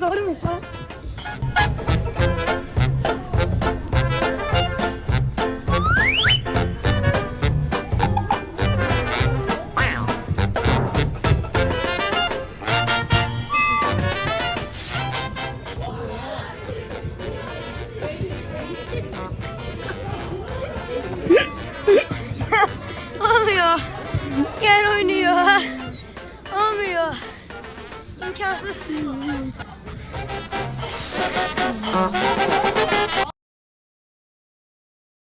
Zor mu zor? imkansız.